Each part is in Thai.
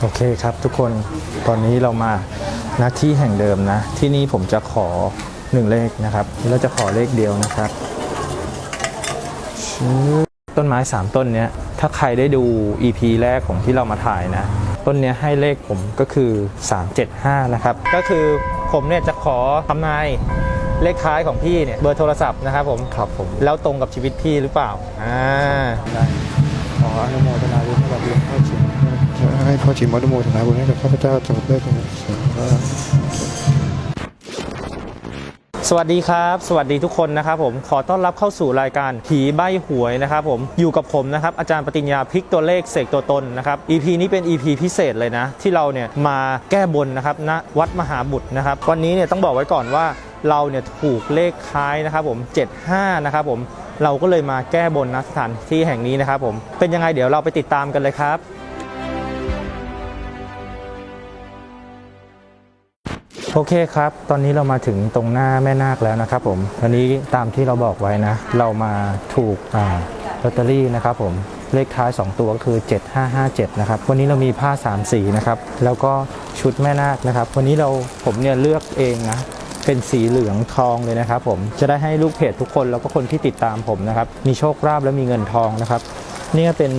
โอเคครับทุกคนตอนนี้เรามาณที่แห่งเดิมนะ ที่นี่ผมจะขอหนึ่งเลขนะครับ แล้วจะขอเลขเดียวนะครับชื่อต้นไม้ 3 ต้นเนี้ยถ้าใครได้ดู EP แรกของที่เรามาถ่ายนะ ต้นเนี้ยให้เลขผมก็คือ 375 นะครับ ก็คือผมเนี่ยจะขอทำนายเลขท้ายของพี่เนี่ยเบอร์โทรศัพท์นะครับผมครับผม แล้วตรงกับชีวิตพี่หรือเปล่าอ่าได้ขออนุโมทนาบุญให้กับหลวงพ่อชิม ให้พ่อชิมอนุโมทนาบุญให้กับข้าพเจ้าจงได้ตรงนี้สวัสดีครับ สวัสดีทุกคนนะครับผมขอต้อนรับเข้าสู่รายการผีใบหวยนะครับผมอยู่กับผมนะครับอาจารย์ปฏิญญาพลิกตัวเลขเสกตัวตนนะครับ EP นี้เป็น EP พิเศษเลยนะ ที่เราเนี่ยมาแก้บนนะครับณวัดมหาบุตรนะครับ วันนี้เนี่ยต้องบอกไว้ก่อนว่าเราเนี่ยถูกเลขท้ายนะครับผม 75 นะครับผมเราก็เลยมาแก้บนณสถานที่แห่งนี้นะครับผมเป็นยังไงเดี๋ยวเราไปติดตามกันเลยครับ โอเคครับ ตอนนี้เรามาถึงตรงหน้าแม่นาคแล้วนะครับผมตอนนี้ตามที่เราบอกไว้นะ เรามาถูกลอตเตอรี่นะครับผมเลขท้าย 2 ตัวก็คือ 7557 นะครับ วันนี้เรามีผ้า 3 สีนะครับ แล้วก็ชุดแม่นาคนะครับ วันนี้เราผมเนี่ยเลือกเองนะ เป็นสีเหลืองทองเลยนะครับผม จะได้ให้ลูกเพจทุกคนแล้วก็คนที่ติดตามผมนะครับ มีโชคลาภและมีเงินทองนะครับ นี่ก็เป็น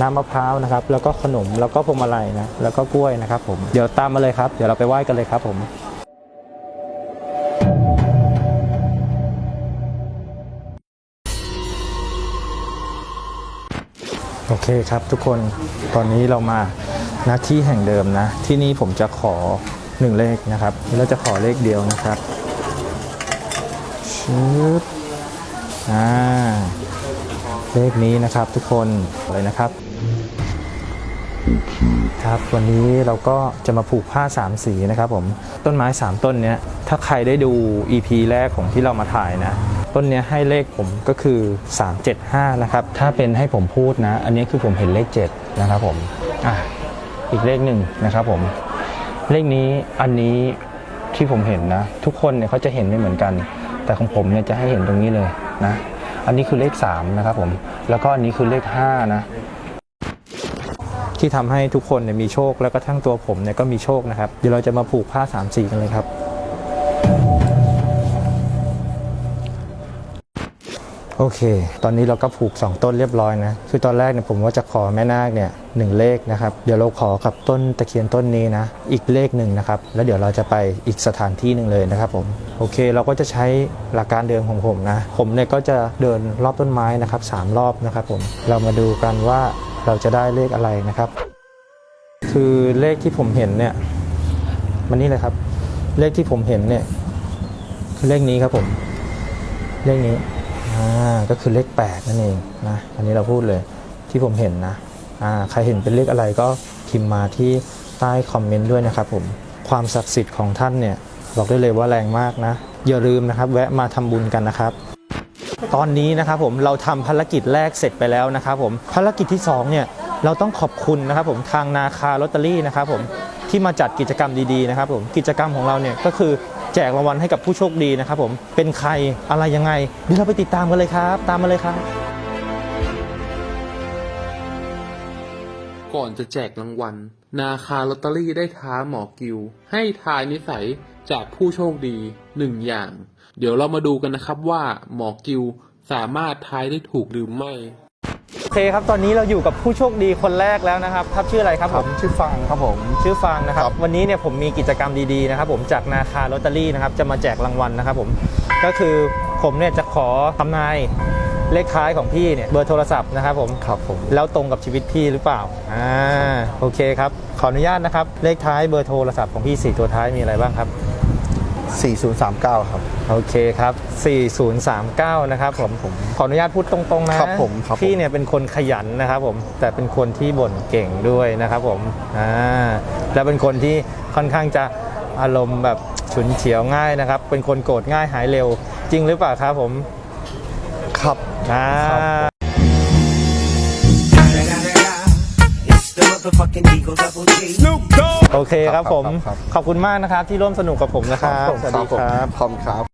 น้ำมะพร้าวนะครับ แล้วก็ขนมแล้วก็พวงมาลัยนะแล้วก็กล้วยนะครับผมเดี๋ยวตามมาเลยครับ เดี๋ยวเราไปไหว้กันเลยครับผมโอเคครับทุกคนตอนนี้เรามาณที่แห่งเดิมนะ ที่นี่ผมจะขอหนึ่งเลขนะครับแล้วจะขอเลขเดียวนะครับชึบอ่า เลขนี้นะครับทุกคนเลยนะครับ ครับวันนี้เราก็จะมาผูกผ้า 3 สีนะครับผมต้นไม้ 3 ต้นเนี้ยถ้าใครได้ดู EP แรกของที่เรามาถ่ายนะ ต้นเนี้ยให้เลขผมก็คือ 375 นะครับ ถ้าเป็นให้ผมพูดนะ อันนี้คือผมเห็นเลข 7 นะครับผมอะอีกเลขหนึ่งนะครับผมเลขนี้อันนี้ที่ผมเห็นนะ ทุกคนเนี่ยเขาจะเห็นไม่เหมือนกัน แต่ของผมเนี่ยจะให้เห็นตรงนี้เลยนะ อันนี้คือเลข3นะครับผมแล้วก็อันนี้คือเลข5นะที่ทำให้ทุกคนเนี่ยมีโชคแล้วก็ทั้งตัวผมเนี่ยก็มีโชคนะครับเดี๋ยวเราจะมาผูกผ้า3ามสีกันเลยครับ โอเค ตอนนี้เราก็ผูก 2 ต้นเรียบร้อยนะ คือตอนแรกเนี่ยผมว่าจะขอแม่นาคเนี่ยหนึ่งเลขนะครับ เดี๋ยวเราขอกับต้นตะเคียนต้นนี้นะ อีกเลขหนึ่งนะครับ แล้วเดี๋ยวเราจะไปอีกสถานที่หนึ่งเลยนะครับผม โอเค เราก็จะใช้หลักการเดิมของผมนะ ผมเนี่ยก็จะเดินรอบต้นไม้นะครับสามรอบนะครับผม เรามาดูกันว่าเราจะได้เลขอะไรนะครับ คือเลขที่ผมเห็นเนี่ยมันนี่เลยครับ เลขที่ผมเห็นเนี่ยคือเลขนี้ครับผม เลขนี้ อ่าก็คือเลข 8 นั่นเองนะอันนี้เราพูดเลยที่ผมเห็นนะอ่าใครเห็นเป็นเลขอะไรก็พิมพ์มาที่ใต้คอมเมนต์ด้วยนะครับผมความศักดิ์สิทธิ์ของท่านเนี่ยบอกได้เลยว่าแรงมากนะอย่าลืมนะครับแวะมาทำบุญกันนะครับ ตอนนี้นะครับผมเราทำภารกิจแรกเสร็จไปแล้วนะครับผมภารกิจที่สองเนี่ยเราต้องขอบคุณนะครับผมทางนาคาลอตเตอรี่นะครับผม ที่มาจัดกิจกรรมดีๆนะครับผมกิจกรรมของเราเนี่ยก็คือแจกรางวัลให้กับผู้โชคดีนะครับผมเป็นใครอะไรยังไงเดี๋ยวเราไปติดตามกันเลยครับ ตามมาเลยครับ ก่อนจะแจกรางวัล นาคาลอตเตอรี่ได้ท้าหมอกิว ให้ทายนิสัยจากผู้โชคดีหนึ่งอย่าง เดี๋ยวเรามาดูกันนะครับว่าหมอกิวสามารถทายได้ถูกหรือไม่ เคครับตอนนี้เราอยู่กับผู้โชคดีคนแรกแล้วนะครับทับชื่ออะไรครับผผมมชื่อฟังครับผม ชื่อฟางนะครับ ครับ วันนี้เนี่ยผมมีกิจกรรมดีๆนะครับ ผมจากนาคาลอตเตอรี่นะครับจะมาแจกรางวัลนะครับผมก็คือผมเนี่ยจะขอทำนายเลขท้ายของพี่เนี่ยเบอร์โทรศัพท์นะครับผม ครับผม แล้วตรงกับชีวิตพี่หรือเปล่า อ่า โอเคครับ ขออนุญาตนะครับ เลขท้ายเบอร์โทรศัพท์ของพี่ 4 ตัวท้ายมีอะไรบ้างครับ 4039 ครับ โอเคครับ 4039 นะครับผมผม ขออนุญาตพูดตรงๆนะครับผมครับผม พี่เนี่ยเป็นคนขยันนะครับผม แต่เป็นคนที่บ่นเก่งด้วยนะครับผม อ่า และเป็นคนที่ค่อนข้างจะอารมณ์แบบฉุนเฉียวง่ายนะครับ เป็นคนโกรธง่ายหายเร็ว จริงหรือเปล่าครับผม ครับ อ่า ครับ It's the motherfucking Eagle Double G. โอเคครับผม ครับครับ ขอบคุณมากนะครับที่ร่วมสนุกกับผมนะครับผมสวัสดีผมครับขอบคุณครับ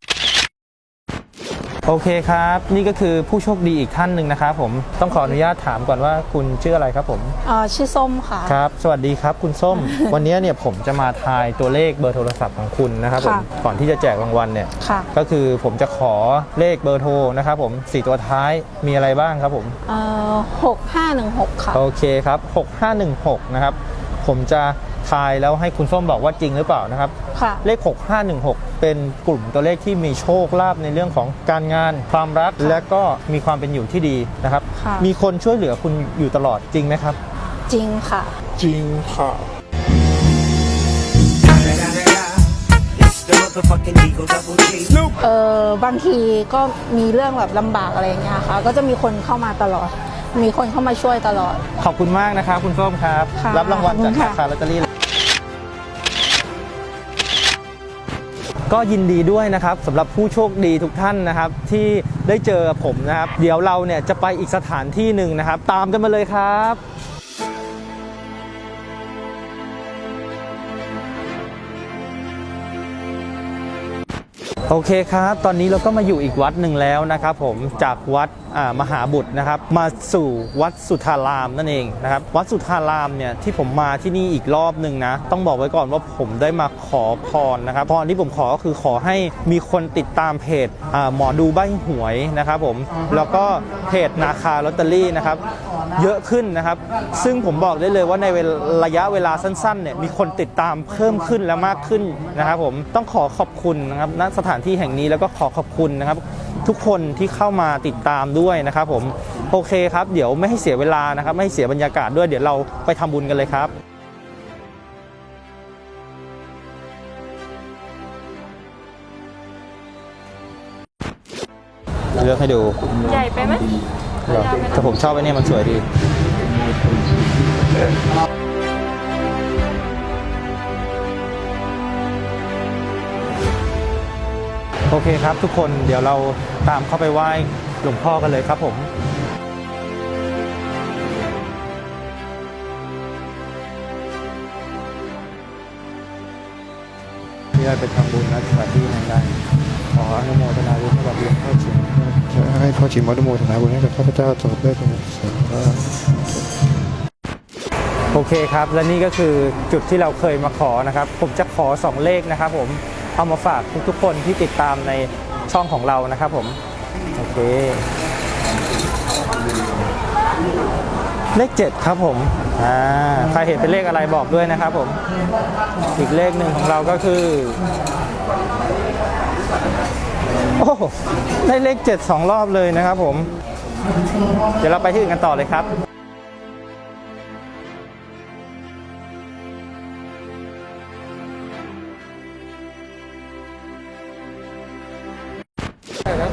โอเคครับ นี่ก็คือผู้โชคดีอีกท่านหนึ่งนะครับผมต้องขออนุญาตถามก่อนว่าคุณชื่ออะไรครับผมเอ่อชื่อส้มค่ะ ครับ สวัสดีครับคุณส้ม วันนี้เนี่ยผมจะมาทายตัวเลขเบอร์โทรศัพท์ของคุณนะครับผมค่ะ ก่อนที่จะแจกรางวัลเนี่ย ค่ะก็คือผมจะขอเลขเบอร์โทรนะครับผมสี่ตัวท้ายมีอะไรบ้างครับผม เอ่อหกห้าหนึ่งหกค่ะ โอเคครับ 6516 นะครับ ผมจะทายแล้วให้คุณส้มบอกว่าจริงหรือเปล่านะครับ ค่ะ เลข 6516 เป็นกลุ่มตัวเลขที่มีโชคลาภในเรื่องของการงาน ความรักและก็มีความเป็นอยู่ที่ดีนะครับ ค่ะ มีคนช่วยเหลือคุณอยู่ตลอดจริงไหมครับ จริงค่ะ It's the motherfucking Eagle Double G. เออบางทีก็มีเรื่องแบบลำบากอะไรอย่างเงี้ยค่ะ ก็จะมีคนเข้ามาตลอด มีคนเข้ามาช่วยตลอด ขอบคุณมากนะครับคุณส้มครับ ค่ะรับรางวัลจากขอบคุณธค่ะนาคารลอตเตอรี่ ก็ยินดีด้วยนะครับสำหรับผู้โชคดีทุกท่านนะครับที่ได้เจอผมนะครับ เดี๋ยวเราเนี่ยจะไปอีกสถานที่หนึ่งนะครับ ตามกันมาเลยครับ โอเคครับ ตอนนี้เราก็มาอยู่อีกวัดหนึ่งแล้วนะครับผมจากวัดมหาบุตรนะครับ มาสู่วัดสุทธารามนั่นเองนะครับ วัดสุทธารามเนี่ยที่ผมมาที่นี่อีกรอบหนึ่งนะ ต้องบอกไว้ก่อนว่าผมได้มาขอพรนะครับพรที่ผมขอก็คือขอให้มีคนติดตามเพจหมอดูใบหวยนะครับผมแล้วก็เพจนาคาลอตเตอรี่นะครับ เยอะขึ้นนะครับ ซึ่งผมบอกได้เลยว่าในเวลระยะเวลาสั้นๆเนี่ยมีคนติดตามเพิ่มขึ้นและมากขึ้นนะครับผมต้องขอขอบคุณนะครับณสถานที่แห่งนี้แล้วก็ขอขอบคุณนะครับทุกคนที่เข้ามาติดตามด้วยนะครับผมโอเคครับ เดี๋ยวไม่ให้เสียเวลานะครับ ไม่ให้เสียบรรยากาศด้วยเดี๋ยวเราไปทำบุญกันเลยครับเลือกให้ดู ใหญ่ไปไหมเหรอแต่ผมชอบไอ้เนี่ยมันสวยดีโอเคครับทุกคนเดี๋ยวเราตามเข้าไปไหว้หลวงพ่อกันเลยครับผมที่ได้ไปทำบุญนะสถานที่นั้นได้ขออนุโมทนาบุญให้กับหลวงพ่อชิม ให้พ่อชิมอนุโมทนาบุญให้กับข้าพเจ้าตลอดด้วยเถิดสาธุโอเคครับ และนี่ก็คือจุดที่เราเคยมาขอนะครับ ผมจะขอ 2 เลขนะครับผมเอามาฝากทุกๆคนที่ติดตามในช่องของเรานะครับผม โอเค เลข 7 ครับผมอ่าใครเห็นเป็นเลขอะไรบอกด้วยนะครับผม อีกเลขหนึ่งของเราก็คือ โอ้ได้เลข7 2รอบเลยนะครับผม เดี๋ยวเราไปที่อื่นกันต่อเลยครับ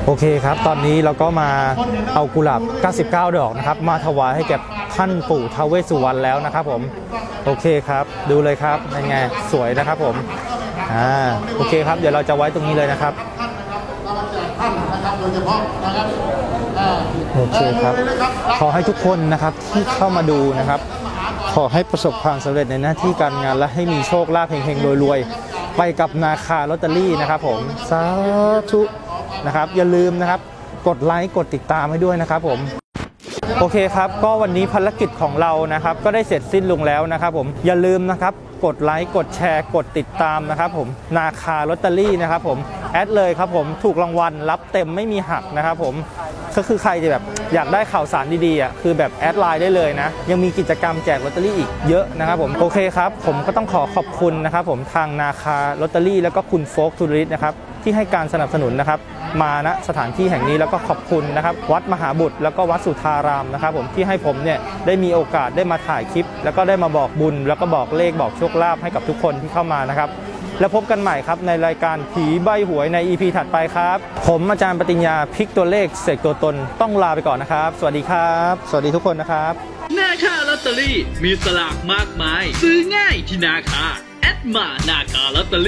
โอเคครับ ตอนนี้เราก็มาเอากุหลาบ 99 ดอกนะครับ มาถวายให้แก่ท่านปู่ทาเวสสุวรรณแล้วนะครับผม โอเคครับ ดูเลยครับเป็นไง สวยนะครับผม อ่า โอเคครับ เดี๋ยวเราจะไว้ตรงนี้เลยนะครับ โอเคครับ ขอให้ทุกคนนะครับที่เข้ามาดูนะครับ ขอให้ประสบความสำเร็จในหน้าที่การงานและให้มีโชคลาภเฮงๆรวยๆ ไปกับนาคาลอตเตอรี่นะครับผมสาธุนะครับอย่าลืมนะครับ กดไลค์กดติดตามให้ด้วยนะครับผม โอเคครับ ก็วันนี้ภารกิจของเรานะครับ ก็ได้เสร็จสิ้นลงแล้วนะครับผมอย่าลืมนะครับ กดไลค์กดแชร์ กดติดตามนะครับผมนาคาลอตเตอรี่นะครับผมแอดเลยครับผมถูกรางวัลรับเต็มไม่มีหักนะครับผมก็คือใครจะแบบอยากได้ข่าวสารดีๆอะคือแบบแอดไลน์ได้เลยนะ ยังมีกิจกรรมแจกลอตเตอรี่อีกเยอะนะครับผมโอเคครับ ผมก็ต้องขอขอบคุณนะครับผมทางนาคาลอตเตอรี่แล้วก็คุณโฟกทูริสนะครับ ที่ให้การสนับสนุนนะครับ มาณสถานที่แห่งนี้แล้วก็ขอบคุณนะครับ วัดมหาบุตร แล้วก็วัดสุทธารามนะครับ ผมที่ให้ผมเนี่ยได้มีโอกาสได้มาถ่ายคลิป แล้วก็ได้มาบอกบุญ แล้วก็บอกเลขบอกโชคลาภให้กับทุกคนที่เข้ามานะครับแล้วพบกันใหม่ครับในรายการผีใบหวยใน EP ถัดไปครับ ผมอาจารย์ปติญญาพลิกตัวเลขเสกตัวตนต้องลาไปก่อนนะครับ สวัสดีครับ สวัสดีทุกคนนะครับนาค่าลอตเตอรี่มีสลากมากมาย ซื้อง่ายที่นาคาแอดมานาคาลอตเตอรี่